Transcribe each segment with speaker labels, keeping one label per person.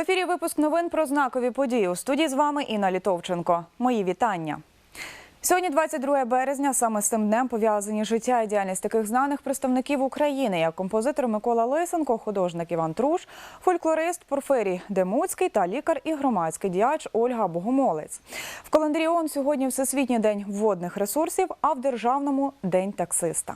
Speaker 1: ефірі випуск новин про знакові події. У студії з вами Інна Літовченко. Мої вітання. Сьогодні, 22 березня, саме з цим днем пов'язані життя і діяльність таких знаних представників України, як композитор Микола Лисенко, художник Іван Труш, фольклорист Порфирій Демуцький та лікар і громадський діяч Ольга Богомолець. В календарі ООН сьогодні Всесвітній день водних ресурсів, а в державному день таксиста.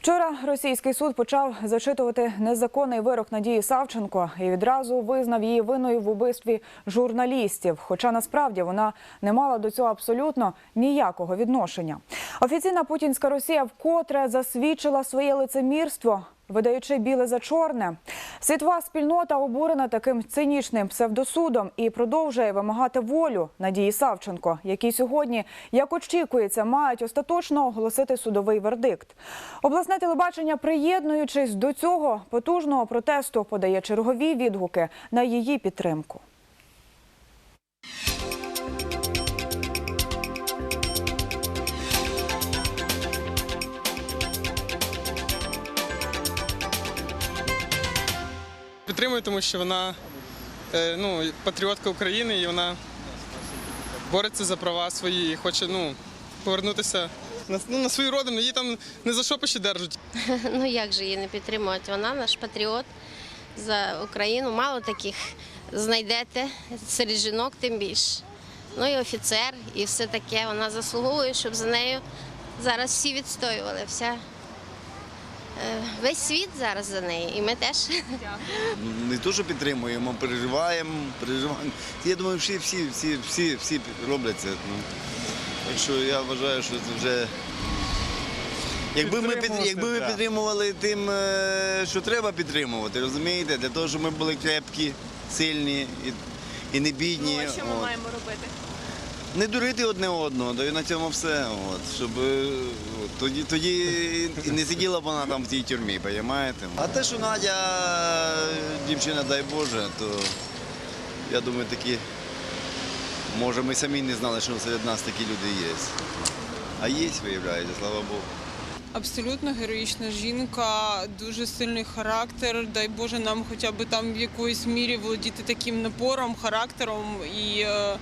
Speaker 1: Вчора російський суд почав зачитувати незаконний вирок Надії Савченко і відразу визнав її виною в убивстві журналістів. Хоча насправді вона не мала до цього абсолютно ніякого відношення. Офіційна путінська Росія вкотре засвідчила своє лицемірство. Видаючи біле за чорне, світова спільнота обурена таким цинічним псевдосудом і продовжує вимагати волю Надії Савченко, які сьогодні, як очікується, мають остаточно оголосити судовий вердикт. Обласне телебачення, приєднуючись до цього потужного протесту, подає чергові відгуки на її підтримку.
Speaker 2: Підтримую, тому що вона е, ну, патріотка України і вона бореться за права свої і хоче ну, повернутися на, ну, на свою родину. Її там не за що ще держать.
Speaker 3: Ну як же її не підтримувати? Вона наш патріот за Україну. Мало таких знайдете серед жінок, тим більше. Ну і офіцер, і все таке. Вона заслуговує, щоб за нею зараз всі відстоювали. Вся, весь світ зараз за нею, і ми теж.
Speaker 4: не то, що підтримуємо, переживаємо, переживаємо. Я думаю, всі, всі, всі, всі, всі роблять це. Ну. Так що я вважаю, що це вже. Якби ми, під, якби ми підтримували тим, е, що треба підтримувати, розумієте, для того, щоб ми були крепкі, сильні і, і не бідні.
Speaker 5: Ну, а що ми
Speaker 4: от.
Speaker 5: маємо робити?
Speaker 4: Не дурити одне одного, то і на цьому все. От, щоб е, от, тоді, тоді і не сиділа б вона там в тій тюрмі, розумієте? А те, що Надя дівчина, дай Боже, то я думаю, такі, може, ми самі не знали, що серед нас такі люди є. А є, виявляється, слава Богу.
Speaker 5: Абсолютно героїчна жінка, дуже сильний характер. Дай Боже, нам хоча б там в якоїсь мірі володіти таким напором, характером і, е,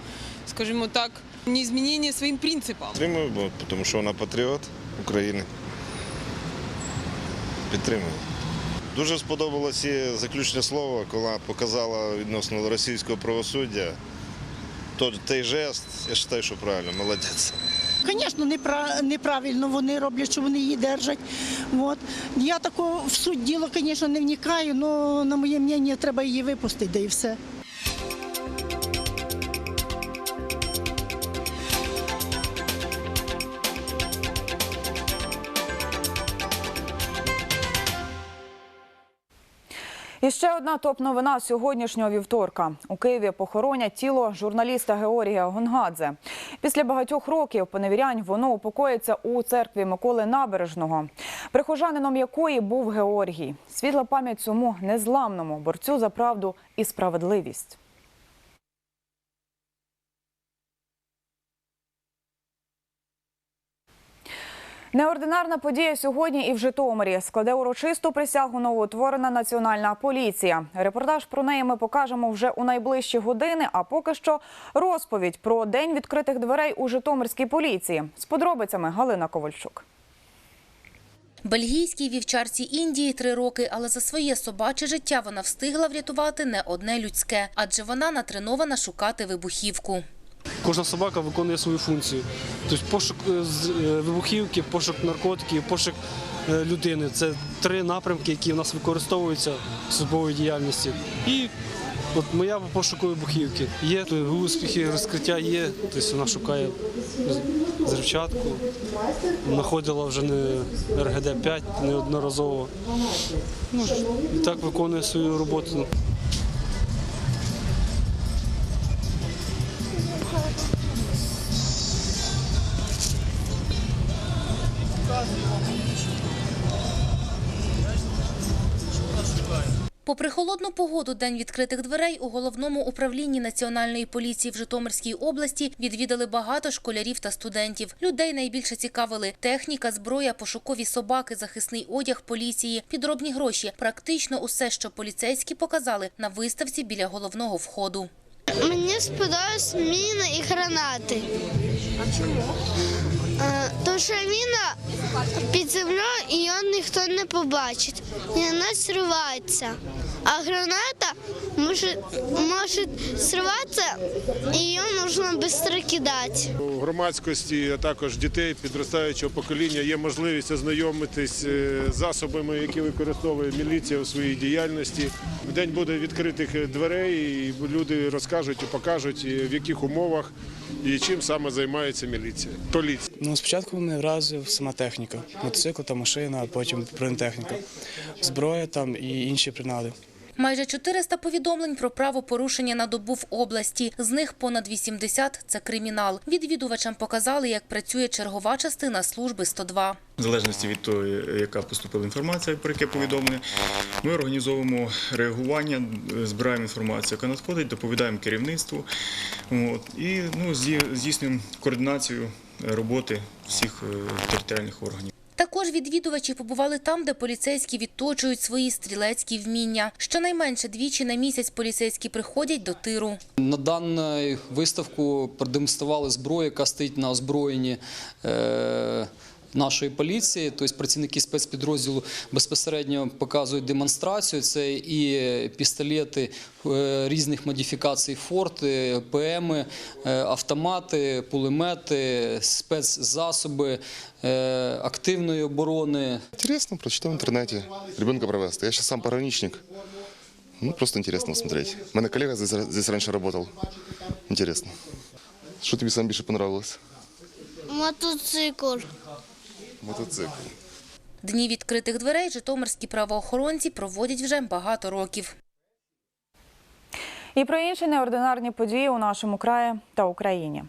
Speaker 5: скажімо так, не змінення своїм принципам.
Speaker 6: Підтримую, бо тому що вона патріот України. Підтримую. Дуже сподобалось заключне слово, коли вона показала відносно російського правосуддя. Тот, той жест, я вважаю, що правильно, молодець.
Speaker 7: Звісно, непра- неправильно вони роблять, що вони її держать. От. Я тако в суть діла, звісно, не вникаю, але на моє мнення треба її випустити, да і все.
Speaker 1: І ще одна топ-новина сьогоднішнього вівторка. У Києві похоронять тіло журналіста Георгія Гонгадзе. Після багатьох років поневірянь воно упокоїться у церкві Миколи Набережного, прихожанином якої був Георгій. Світла пам'ять цьому незламному борцю за правду і справедливість. Неординарна подія сьогодні і в Житомирі складе урочисту присягу новоутворена національна поліція. Репортаж про неї ми покажемо вже у найближчі години. А поки що розповідь про день відкритих дверей у Житомирській поліції з подробицями Галина Ковальчук.
Speaker 8: Бельгійській вівчарці Індії три роки, але за своє собаче життя вона встигла врятувати не одне людське, адже вона натренована шукати вибухівку.
Speaker 9: Кожна собака виконує свою функцію. Тобто пошук е, е, вибухівки, пошук наркотиків, пошук е, людини. Це три напрямки, які в нас використовуються в службовій діяльності. І от моя пошуку вибухівки. Є успіхи, розкриття є. Тобто вона шукає зривчатку. Знаходила вже не РГД-5 неодноразово. Ну, і так виконує свою роботу.
Speaker 8: Попри холодну погоду, день відкритих дверей у головному управлінні національної поліції в Житомирській області відвідали багато школярів та студентів. Людей найбільше цікавили техніка, зброя, пошукові собаки, захисний одяг поліції, підробні гроші. Практично усе, що поліцейські показали на виставці біля головного входу.
Speaker 10: Мені сподобались міни і гранати. А чому? Тому що міна під землею і її ніхто не побачить. І вона зривається. А граната може, може зриватися і її можна швидко кидати.
Speaker 11: У громадськості, а також дітей підростаючого покоління є можливість ознайомитись е, з засобами, які використовує міліція у своїй діяльності. В день буде відкритих дверей, і люди розкажуть і покажуть, в яких умовах і чим саме займається міліція. Поліція.
Speaker 12: Ну, спочатку мене вразив сама техніка, мотоцикл та машина, а потім бронетехніка, зброя там і інші принади.
Speaker 8: Майже 400 повідомлень про правопорушення на добу в області. З них понад 80 – це кримінал. Відвідувачам показали, як працює чергова частина служби 102.
Speaker 13: В залежності від того, яка поступила інформація, про яке повідомлення, ми організовуємо реагування, збираємо інформацію, яка надходить, доповідаємо керівництву і ну, здійснюємо координацію роботи всіх е, територіальних органів.
Speaker 8: Також відвідувачі побували там, де поліцейські відточують свої стрілецькі вміння. Щонайменше двічі на місяць поліцейські приходять до тиру.
Speaker 14: На дану виставку продемонстрували зброю, яка стоїть на озброєнні е, нашої поліції. Тобто працівники спецпідрозділу безпосередньо показують демонстрацію. Це і пістолети е, різних модифікацій Форд, е, ПМи, е, автомати, пулемети, спецзасоби активної оборони.
Speaker 15: Интересно, прочитал в интернете. Ребенка провести. Я сейчас сам пограничник. Ну, просто интересно смотреть. У меня коллега здесь, здесь раньше работал. Интересно. Что тебе самое больше понравилось?
Speaker 10: Мотоцикл.
Speaker 15: Мотоцикл.
Speaker 8: Дні відкритих дверей житомирські правоохоронці проводять вже багато років.
Speaker 1: І про інші неординарні події у нашому краї та Україні.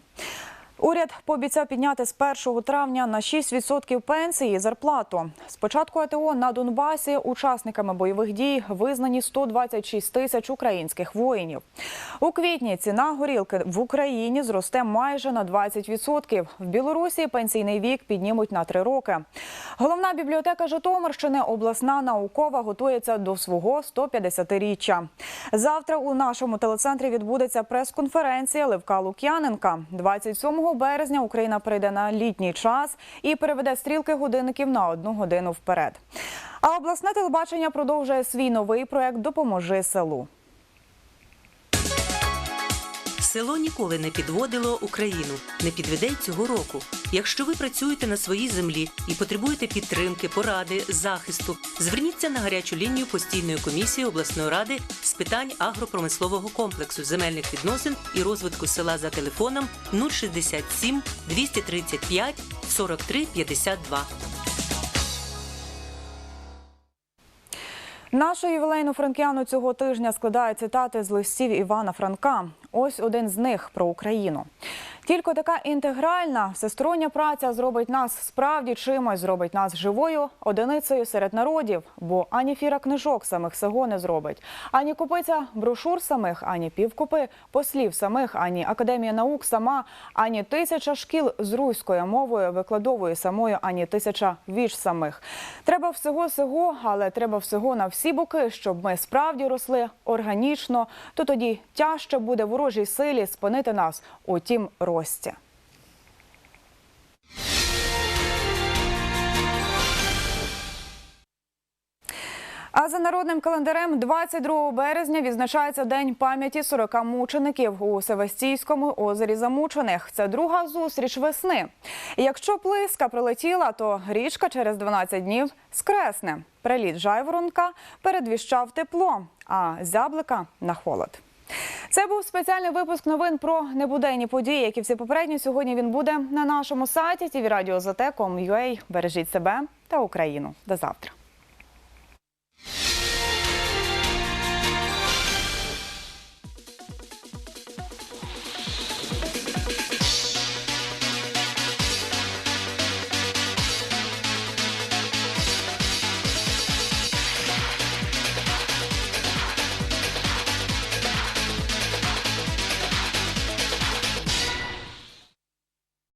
Speaker 1: Уряд пообіцяв підняти з 1 травня на 6% пенсії зарплату. З початку АТО на Донбасі учасниками бойових дій визнані 126 тисяч українських воїнів. У квітні ціна горілки в Україні зросте майже на 20%. В Білорусі пенсійний вік піднімуть на 3 роки. Головна бібліотека Житомирщини обласна наукова готується до свого 150-річчя. Завтра у нашому телецентрі відбудеться прес-конференція Левка Лук'яненка. 27 березня Україна перейде на літній час і переведе стрілки годинників на одну годину вперед. А обласне телебачення продовжує свій новий проект Допоможи селу.
Speaker 16: Село ніколи не підводило Україну, не підведе й цього року. Якщо ви працюєте на своїй землі і потребуєте підтримки, поради, захисту, зверніться на гарячу лінію постійної комісії обласної ради з питань агропромислового комплексу, земельних відносин і розвитку села за телефоном 067 235 43 52.
Speaker 1: Нашу ювілейну франкіану цього тижня складає цитати з листів Івана Франка. Ось один з них про Україну. Тільки така інтегральна всестороння праця зробить нас справді чимось, зробить нас живою одиницею серед народів, бо ані фіра книжок самих сего не зробить, ані купиця брошур самих, ані півкупи послів самих, ані академія наук сама, ані тисяча шкіл з руською мовою викладовою самою, ані тисяча віж самих. Треба всього сего, але треба всього на всі боки, щоб ми справді росли органічно. То тоді тяжче буде ворожій силі спинити нас у тім рості. А за народним календарем 22 березня відзначається День пам'яті 40 мучеників у Севастійському озері Замучених. Це друга зустріч весни. Якщо плиска прилетіла, то річка через 12 днів скресне. Приліт жайворонка передвіщав тепло, а зяблика на холод. Це був спеціальний випуск новин про небуденні події, які всі попередні. Сьогодні він буде на нашому сайті tvradio.zt.com.ua. Бережіть себе та Україну. До завтра.